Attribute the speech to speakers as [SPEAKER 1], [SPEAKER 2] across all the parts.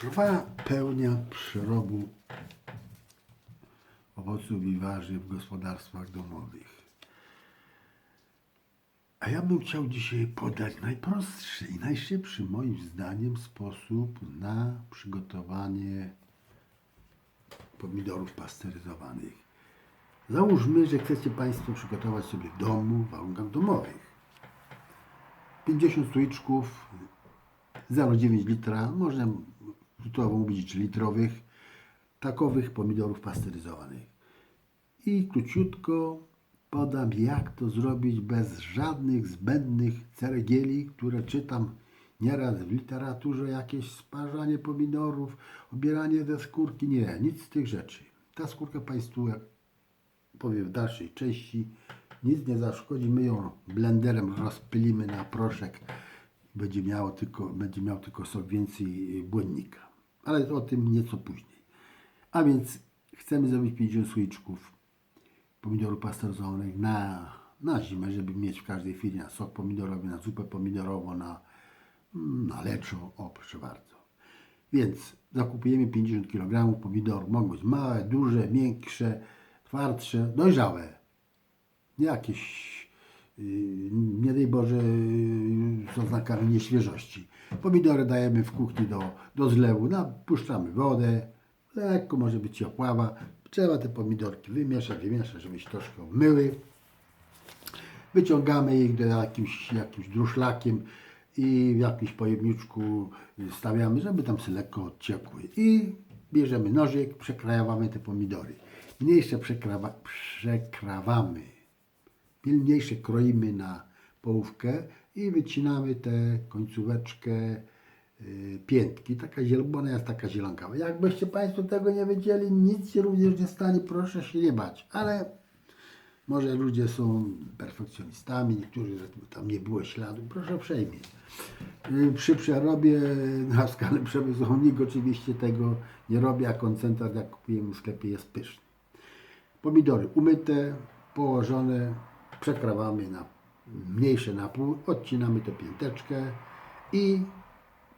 [SPEAKER 1] Trwa pełnia przerobu owoców i warzyw w gospodarstwach domowych. A ja bym chciał dzisiaj podać najprostszy i najszybszy moim zdaniem sposób na przygotowanie pomidorów pasteryzowanych. Załóżmy, że chcecie Państwo przygotować sobie domu w warunkach domowych. 50 słoiczków 0,9 litra, można litrowych, takowych pomidorów pasteryzowanych. I króciutko podam, jak to zrobić bez żadnych zbędnych ceregieli, które czytam nieraz w literaturze, jakieś sparzanie pomidorów, obieranie ze skórki. Nie, nic z tych rzeczy. Ta skórka Państwu, jak powiem w dalszej części, nic nie zaszkodzi. My ją blenderem rozpylimy na proszek. Będzie, miało tylko, będzie miał tylko sok więcej błonnika. Ale o tym nieco później. A więc chcemy zrobić 50 słoiczków pomidorów pasteryzowanych na, na zimę, żeby mieć w każdej chwili na sok pomidorowy, na zupę pomidorową, na, na leczo. O, proszę bardzo. Więc zakupujemy 50 kg pomidorów. Mogą być małe, duże, miększe, twardsze, dojrzałe. Jakieś, yy, nie daj Boże, yy, z oznakami nieświeżości. Pomidory dajemy w kuchni do, do zlewu, napuszczamy wodę, lekko może być opława. Trzeba te pomidorki wymieszać, wymieszać, żeby się troszkę obmyły. Wyciągamy ich do jakimś, jakimś druszlakiem i w jakimś pojemniczku stawiamy, żeby tam się lekko odciekły. I bierzemy nożyk, przekrajamy te pomidory. Mniejsze przekrawa, przekrawamy, mniejsze kroimy na połówkę i wycinamy tę końcóweczkę y, piętki. Taka zielona jest taka zielonkawa. Jakbyście Państwo tego nie wiedzieli, nic się również nie stanie, proszę się nie bać. Ale może ludzie są perfekcjonistami, niektórzy, tam nie było śladu. Proszę uprzejmie. Y, Przy przerobie na skalę przemysłową nikt oczywiście tego nie robi, a koncentrat jak kupujemy w sklepie jest pyszny. Pomidory umyte, położone, przekrawamy na mniejsze na pół, odcinamy tę pięteczkę i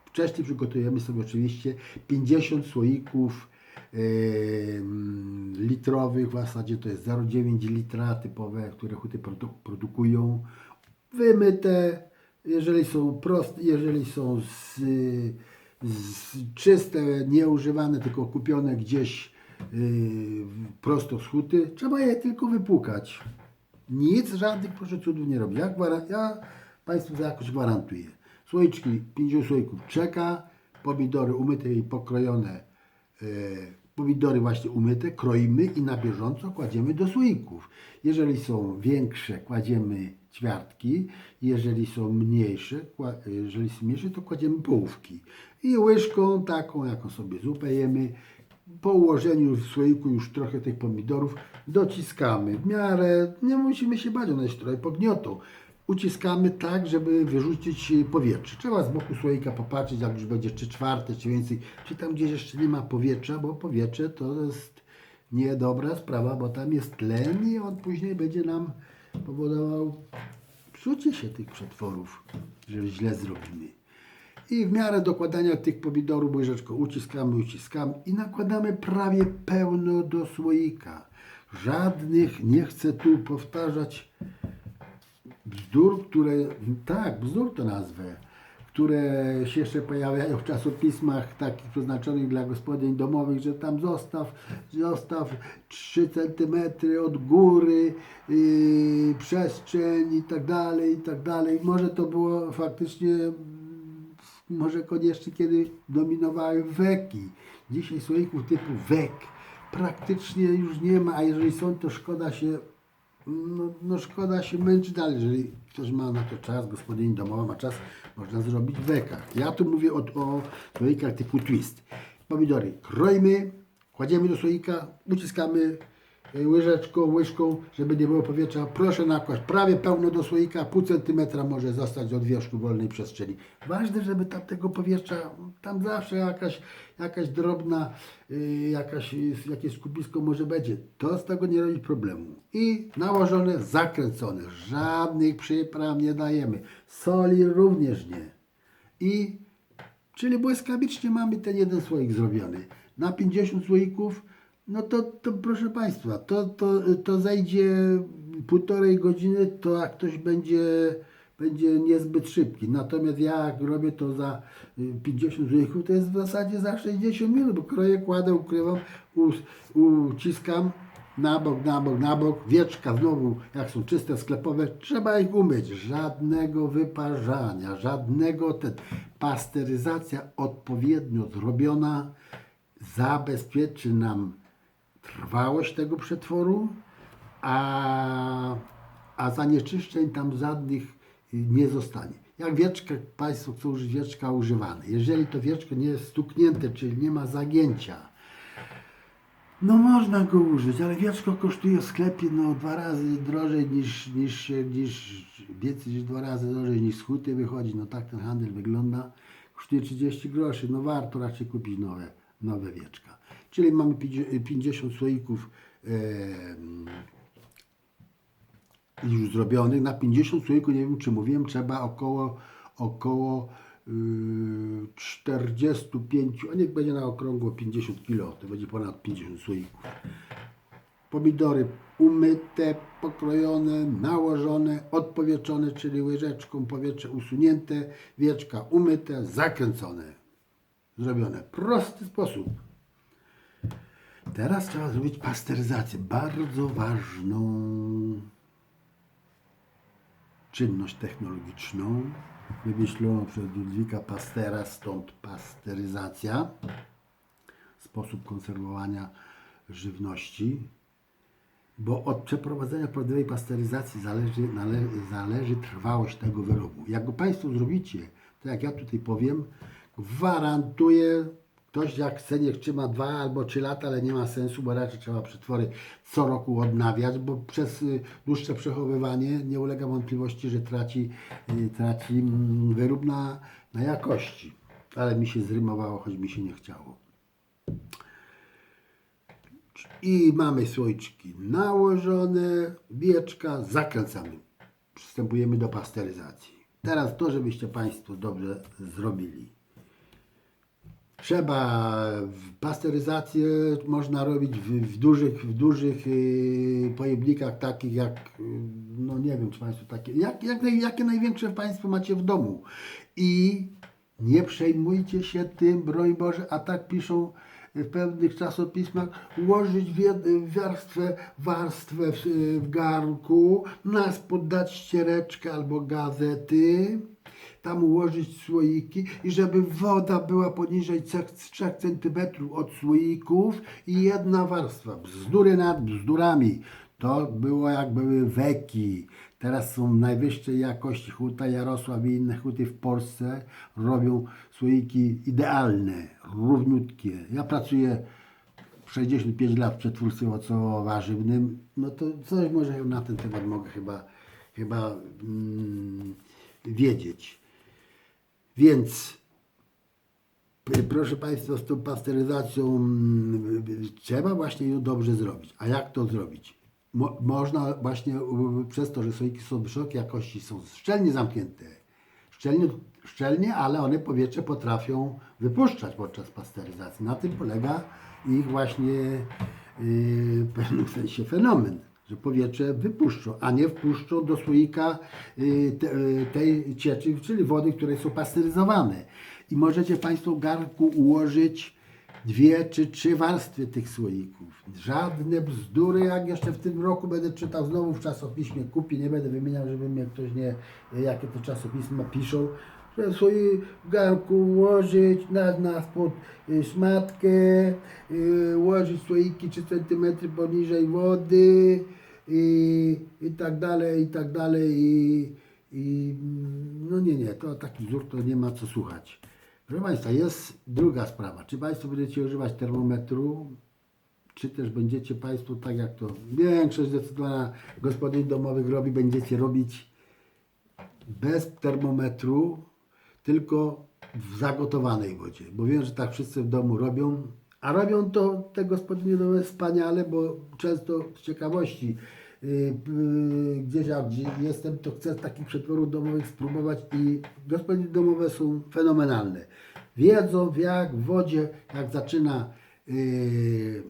[SPEAKER 1] wcześniej przygotujemy sobie oczywiście 50 słoików litrowych, w zasadzie to jest 0,9 litra typowe, które huty produ- produkują, wymyte, jeżeli są proste, jeżeli są z, z czyste, nieużywane, tylko kupione gdzieś yy, prosto z huty, trzeba je tylko wypłukać. Nic, żadnych proszę cudów nie robi. Ja, ja Państwu za jakoś gwarantuję. Słoiczki, 50 słoików czeka, pomidory umyte i pokrojone, e, pomidory właśnie umyte, kroimy i na bieżąco kładziemy do słoików. Jeżeli są większe, kładziemy ćwiartki, jeżeli są mniejsze, jeżeli są mniejsze, to kładziemy połówki. I łyżką taką, jaką sobie zupę jemy, po ułożeniu w słoiku już trochę tych pomidorów dociskamy. W miarę, nie musimy się bać, one się trochę pogniotą. Uciskamy tak, żeby wyrzucić powietrze. Trzeba z boku słoika popatrzeć, jak już będzie czy czwarte, czy więcej, czy tam gdzieś jeszcze nie ma powietrza, bo powietrze to jest niedobra sprawa, bo tam jest tlen i on później będzie nam powodował psucie się tych przetworów, jeżeli źle zrobimy. I w miarę dokładania tych pomidorów łyżeczką uciskamy, uciskamy i nakładamy prawie pełno do słoika. Żadnych, nie chcę tu powtarzać bzdur, które, tak, bzdur to nazwę, które się jeszcze pojawiają w czasopismach takich przeznaczonych dla gospodyń domowych, że tam zostaw, zostaw 3 cm od góry, yy, przestrzeń i tak dalej, i tak dalej. Może to było faktycznie może koniecznie kiedy dominowały weki. Dzisiaj słoików typu wek praktycznie już nie ma, a jeżeli są, to szkoda się, no, no szkoda się męczyć dalej. Jeżeli ktoś ma na to czas, gospodyni domowa ma czas, można zrobić w wekach. Ja tu mówię o, o słoikach typu twist. Pomidory kroimy, kładziemy do słoika, uciskamy łyżeczką, łyżką, żeby nie było powietrza. Proszę nakłaść prawie pełno do słoika, pół centymetra może zostać od wierzchu wolnej przestrzeni. Ważne, żeby tam tego powietrza, tam zawsze jakaś, jakaś drobna, y, jakaś, jakieś skupisko może będzie. To z tego nie robi problemu. I nałożone, zakręcone. Żadnych przypraw nie dajemy. Soli również nie. I Czyli błyskawicznie mamy ten jeden słoik zrobiony. Na 50 słoików, no to, to proszę Państwa, to, to, to zajdzie półtorej godziny, to jak ktoś będzie, będzie niezbyt szybki. Natomiast ja jak robię to za y, 50 słoików, to jest w zasadzie za 60 minut, bo kroję, kładę, ukrywam, uciskam na bok, na bok, na bok, wieczka znowu, jak są czyste, sklepowe, trzeba ich umyć. Żadnego wyparzania, żadnego ten. Pasteryzacja odpowiednio zrobiona zabezpieczy nam trwałość tego przetworu, a, a zanieczyszczeń tam żadnych nie zostanie. Jak wieczka, Państwo chcą użyć wieczka używane. Jeżeli to wieczko nie jest stuknięte, czyli nie ma zagięcia, no można go użyć, ale wieczko kosztuje w sklepie no dwa razy drożej niż, niż, niż więcej niż dwa razy drożej niż z huty wychodzi. No tak ten handel wygląda. Kosztuje 30 groszy. No warto raczej kupić nowe, nowe wieczka. Czyli mamy 50 słoików już zrobionych. Na 50 słoików, nie wiem czy mówiłem, trzeba około, około yy, 45, a niech będzie na okrągło 50 kg, to będzie ponad 50 słoików. Pomidory umyte, pokrojone, nałożone, odpowietrzone, czyli łyżeczką powietrze usunięte, wieczka umyte, zakręcone. Zrobione. Prosty sposób. Teraz trzeba zrobić pasteryzację. Bardzo ważną czynność technologiczną wymyśloną przez Ludwika Pastera, stąd pasteryzacja, sposób konserwowania żywności, bo od przeprowadzenia prawdziwej pasteryzacji zależy, nale, zależy trwałość tego wyrobu. Jak go Państwo zrobicie, to jak ja tutaj powiem, gwarantuję, ktoś jak chce, niech trzyma dwa albo trzy lata, ale nie ma sensu, bo raczej trzeba przetwory co roku odnawiać, bo przez y, dłuższe przechowywanie nie ulega wątpliwości, że traci, y, traci mm, wyrób na, na jakości. Ale mi się zrymowało, choć mi się nie chciało. I mamy słoiczki nałożone, wieczka, zakręcamy. Przystępujemy do pasteryzacji. Teraz to, żebyście Państwo dobrze zrobili. Trzeba pasteryzację można robić w, w dużych, w dużych yy, pojemnikach takich jak, yy, no nie wiem czy Państwo takie, jak, jak, jakie największe Państwo macie w domu. I nie przejmujcie się tym, broń Boże, a tak piszą w pewnych czasopismach, ułożyć warstwę, warstwę w, w garnku, na spód dać ściereczkę albo gazety, tam ułożyć słoiki i żeby woda była poniżej 3 cm od słoików i jedna warstwa. Bzdury nad bzdurami. To było jak były weki. Teraz są najwyższej jakości huta. Jarosław i inne huty w Polsce robią słoiki idealne, równiutkie. Ja pracuję 65 lat w przetwórstwie owocowo-warzywnym, no to coś może na ten temat mogę chyba, chyba mm, wiedzieć. Więc proszę Państwa, z tą pasteryzacją mm, trzeba właśnie ją dobrze zrobić. A jak to zrobić? Mo, można właśnie przez to, że słoiki są wysokiej jakości, są szczelnie zamknięte, szczelnie, szczelnie, ale one powietrze potrafią wypuszczać podczas pasteryzacji. Na tym polega ich właśnie yy, w pewnym sensie fenomen, że powietrze wypuszczą, a nie wpuszczą do słoika te, yy, tej cieczy, czyli wody, które są pasteryzowane. I możecie Państwo garnku ułożyć dwie czy trzy warstwy tych słoików. Żadne bzdury, jak jeszcze w tym roku będę czytał znowu w czasopiśmie, kupię, nie będę wymieniał, żeby mnie ktoś nie, jakie to czasopisma piszą, że słoik w garnku ułożyć, na, na spód y, szmatkę, y, ułożyć słoiki 3 cm poniżej wody i, i tak dalej, i tak dalej i, i no nie, nie, to taki wzór to nie ma co słuchać. Proszę Państwa, jest druga sprawa. Czy Państwo będziecie używać termometru, czy też będziecie Państwo, tak jak to większość zdecydowana gospodyń domowych robi, będziecie robić bez termometru, tylko w zagotowanej wodzie. Bo wiem, że tak wszyscy w domu robią, a robią to te gospodynie domowe wspaniale, bo często z ciekawości yy, yy, gdzieś jak gdzie jestem, to chcę takich przetworów domowych spróbować i gospodynie domowe są fenomenalne. wiedzą jak w wodzie, jak zaczyna yy,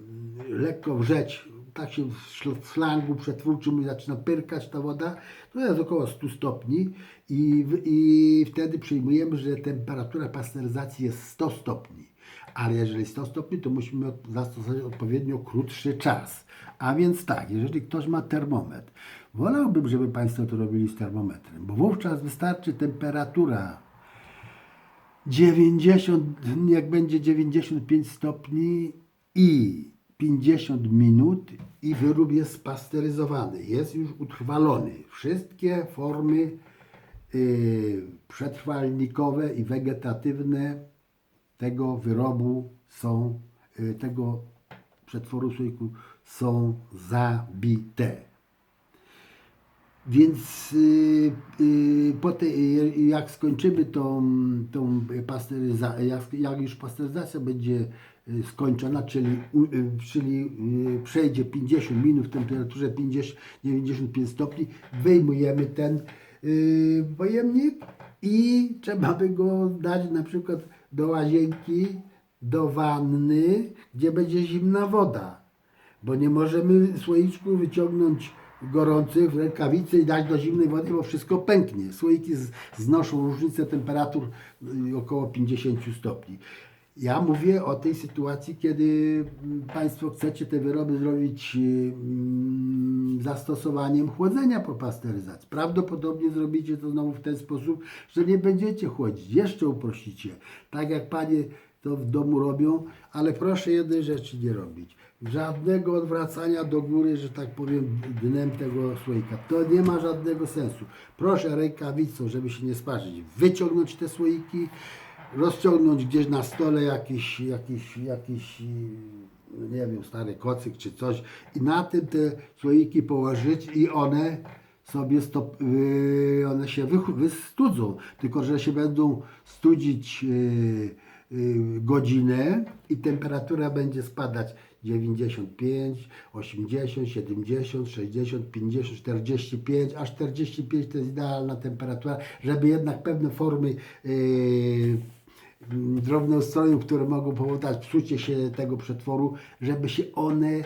[SPEAKER 1] lekko wrzeć, tak się w szl- w slangu przetwórczym zaczyna pyrkać ta woda, to jest około 100 stopni i, i wtedy przyjmujemy, że temperatura pasteryzacji jest 100 stopni. Ale jeżeli 100 stopni, to musimy zastosować odpowiednio krótszy czas. A więc tak, jeżeli ktoś ma termometr, wolałbym, żeby Państwo to robili z termometrem, bo wówczas wystarczy temperatura 90, jak będzie 95 stopni i 50 minut i wyrób jest spasteryzowany, jest już utrwalony. Wszystkie formy y, przetrwalnikowe i wegetatywne tego wyrobu są, y, tego przetworu słoiku są zabite. Więc y, y, po tej, y, jak skończymy tą, tą pasteryzację, jak, już pasteryzacja będzie y, skończona, czyli, y, czyli przejdzie 50 minut w temperaturze 50, 95 stopni, wyjmujemy ten y, pojemnik i trzeba by go dać na przykład do łazienki, do wanny, gdzie będzie zimna woda bo nie możemy słoiczku wyciągnąć gorących w rękawicy i dać do zimnej wody, bo wszystko pęknie. Słoiki znoszą różnicę temperatur y, około 50 stopni. Ja mówię o tej sytuacji, kiedy mm, Państwo chcecie te wyroby zrobić mm, zastosowaniem chłodzenia po pasteryzacji. Prawdopodobnie zrobicie to znowu w ten sposób, że nie będziecie chłodzić. Jeszcze uprościcie. Tak jak Panie to w domu robią, ale proszę jednej rzeczy nie robić. Żadnego odwracania do góry, że tak powiem, dnem tego słoika. To nie ma żadnego sensu. Proszę rękawicą, żeby się nie sparzyć, wyciągnąć te słoiki, rozciągnąć gdzieś na stole jakiś, jakiś, jakiś no nie wiem, stary kocyk czy coś i na tym te słoiki położyć i one sobie stop, yy, one się wych- wystudzą, tylko że się będą studzić yy, yy, godzinę i temperatura będzie spadać 95, 80, 70, 60, 50, 45, a 45 to jest idealna temperatura, żeby jednak pewne formy yy, mm, drobnoustrojów, które mogą powodować psucie się tego przetworu, żeby się one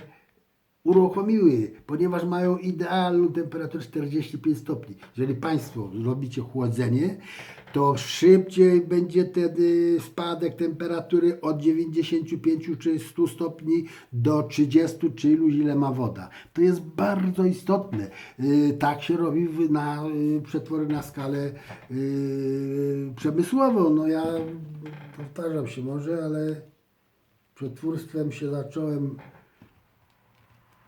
[SPEAKER 1] uruchomiły, ponieważ mają idealną temperaturę 45 stopni. Jeżeli Państwo zrobicie chłodzenie, to szybciej będzie wtedy spadek temperatury od 95 czy 100 stopni do 30 czy iluś ile ma woda. To jest bardzo istotne. Yy, Tak się robi na yy, przetwory na skalę yy, przemysłową. No ja powtarzam się może, ale przetwórstwem się zacząłem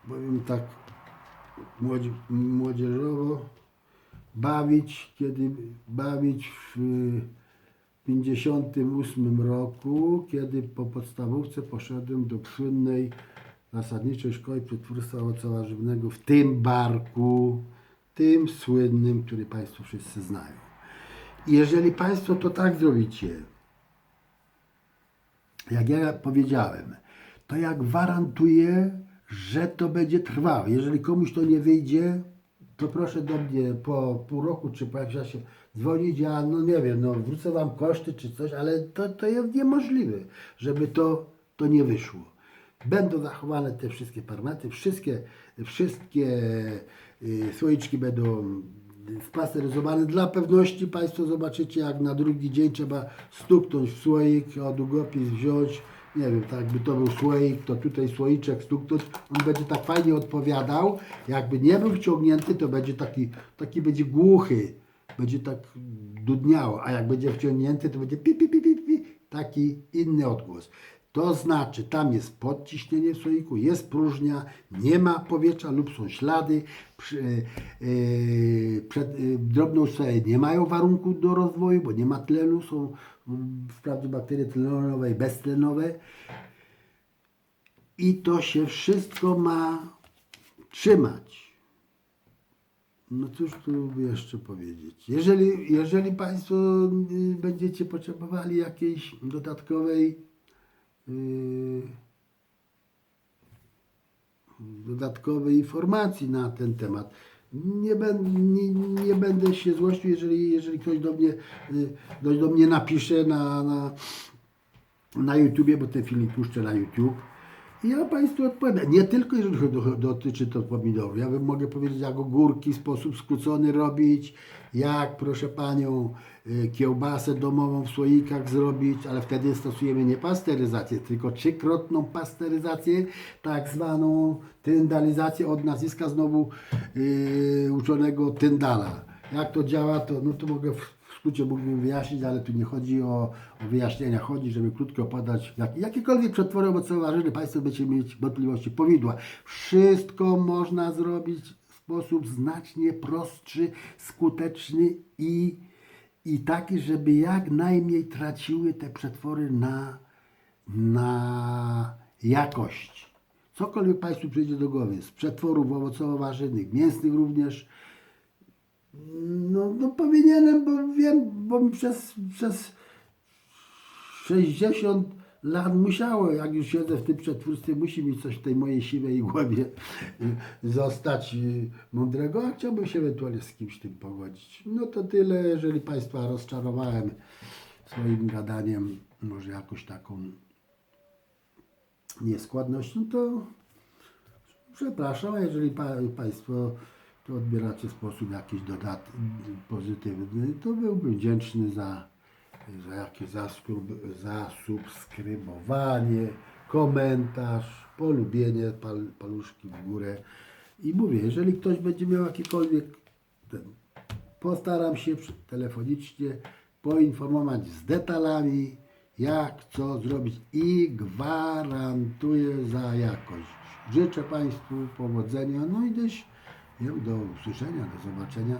[SPEAKER 1] powiem tak młodzi, młodzieżowo bawić, kiedy bawić w 58 roku, kiedy po podstawówce poszedłem do słynnej zasadniczej szkoły przetwórstwa owocowo-warzywnego w tym barku, tym słynnym, który Państwo wszyscy znają. Jeżeli Państwo to tak zrobicie, jak ja powiedziałem, to ja gwarantuję, że to będzie trwało. Jeżeli komuś to nie wyjdzie, to proszę do mnie po pół roku czy po jakimś czasie dzwonić, ja no nie wiem, no wrócę Wam koszty czy coś, ale to, to jest niemożliwe, żeby to, to nie wyszło. Będą zachowane te wszystkie parametry, wszystkie, wszystkie y, słoiczki będą spasteryzowane. Dla pewności Państwo zobaczycie, jak na drugi dzień trzeba stuknąć w słoik, o długopis wziąć, nie wiem, tak jakby to był słoik, to tutaj słoiczek stuknąć, on będzie tak fajnie odpowiadał, jakby nie był wciągnięty, to będzie taki, taki będzie głuchy, będzie tak dudniało, a jak będzie wciągnięty, to będzie pi, pi, pi, pi, pi, taki inny odgłos. To znaczy, tam jest podciśnienie w słoiku, jest próżnia, nie ma powietrza lub są ślady. Przy, yy, przed, yy, drobnoustroje nie mają warunku do rozwoju, bo nie ma tlenu, są mm, wprawdzie bakterie tlenowe i beztlenowe. I to się wszystko ma trzymać. No cóż tu jeszcze powiedzieć. Jeżeli, jeżeli Państwo y, będziecie potrzebowali jakiejś dodatkowej dodatkowej informacji na ten temat. Nie, ben, nie, nie będę się złościł, jeżeli, jeżeli ktoś do mnie, y, ktoś do mnie napisze na, na, na YouTubie, bo ten filmik puszczę na YouTube. I ja Państwu odpowiadam. Nie tylko jeżeli dotyczy to pomidorów. Ja bym mogę powiedzieć, jak ogórki w sposób skrócony robić, jak, proszę Panią, y, kiełbasę domową w słoikach zrobić, ale wtedy stosujemy nie pasteryzację, tylko trzykrotną pasteryzację, tak zwaną tyndalizację od nazwiska znowu yy, uczonego Tyndala. Jak to działa, to, no to mogę skrócie mógłbym wyjaśnić, ale tu nie chodzi o, o wyjaśnienia, chodzi, żeby krótko podać jak, jakiekolwiek przetwory owocowo-warzyne Państwo będziecie mieć wątpliwości. Powidła. Wszystko można zrobić sposób znacznie prostszy, skuteczny i, i taki, żeby jak najmniej traciły te przetwory na, na jakość. Cokolwiek Państwu przyjdzie do głowy, z przetworów owocowo-warzynych, mięsnych również, no, no powinienem, bo wiem, bo mi przez, przez 60 lat musiało, jak już siedzę w tym przetwórstwie, musi mi coś w tej mojej siwej głowie y, zostać y, mądrego, a chciałbym się ewentualnie z kimś tym pogodzić. No to tyle, jeżeli Państwa rozczarowałem swoim gadaniem, może jakąś taką nieskładność, no to Przepraszam, a jeżeli pa, Państwo to odbieracie w sposób jakiś dodat, pozytywny, to byłbym wdzięczny za, za jakieś zaskub, zasubskrybowanie, komentarz, polubienie, pal, paluszki w górę. I mówię, jeżeli ktoś będzie miał jakikolwiek ten, postaram się telefonicznie poinformować z detalami, jak, co zrobić i gwarantuję za jakość. Życzę Państwu powodzenia, no i też do usłyszenia, do zobaczenia